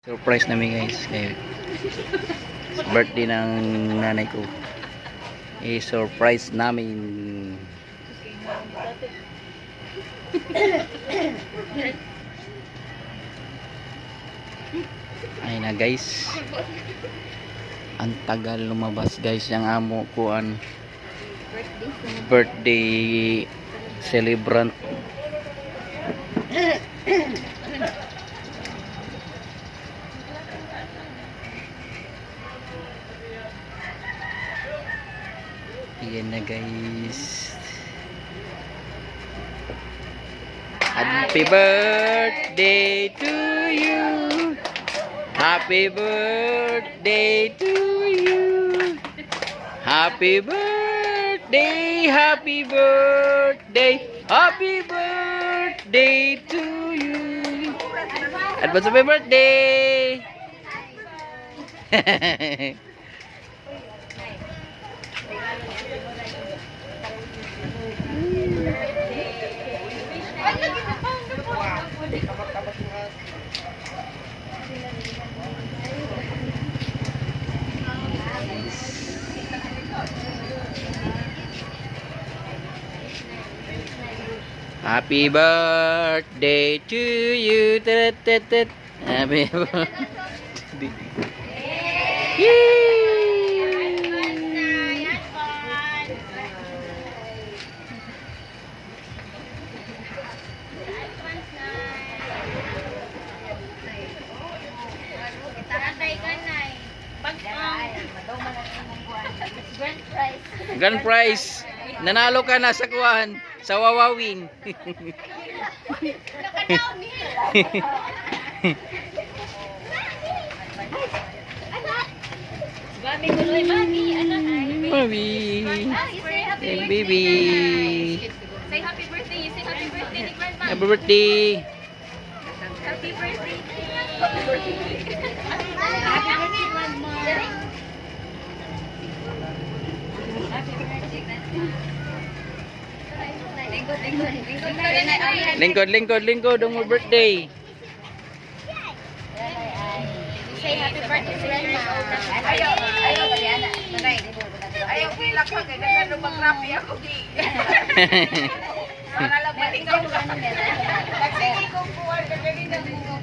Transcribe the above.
Surprise namin guys. Kaya birthday ng nanay ko. I-surprise namin. Ayun na guys. Ang tagal lumabas guys yung amo ko an birthday celebrant. Ayan na guys. Happy birthday to you. Happy birthday to you. Happy birthday, happy birthday, happy birthday to you. Advance happy birthday. Happy birthday to you. Tet, tet, tet. Happy birthday. Yay! Eh. Grand prize. Nanalo ka na sa kuwan. Sa wawawin. Gami ko lang. Anak happy baby. Say happy birthday. You say happy birthday ni Grandma. Happy birthday. Happy birthday. Happy birthday, Grandma. Happy birthday, Grandma. Lingkod, lingkod, lingkod. Ang mo birthday. Say happy birthday to Grandma. Ayaw, ayaw? Nanay, ayaw pilak pa kaya nagano mag-rapi ako di. Para lang matingkaw ka. Nagsige ko buwan ka ganina mo. So,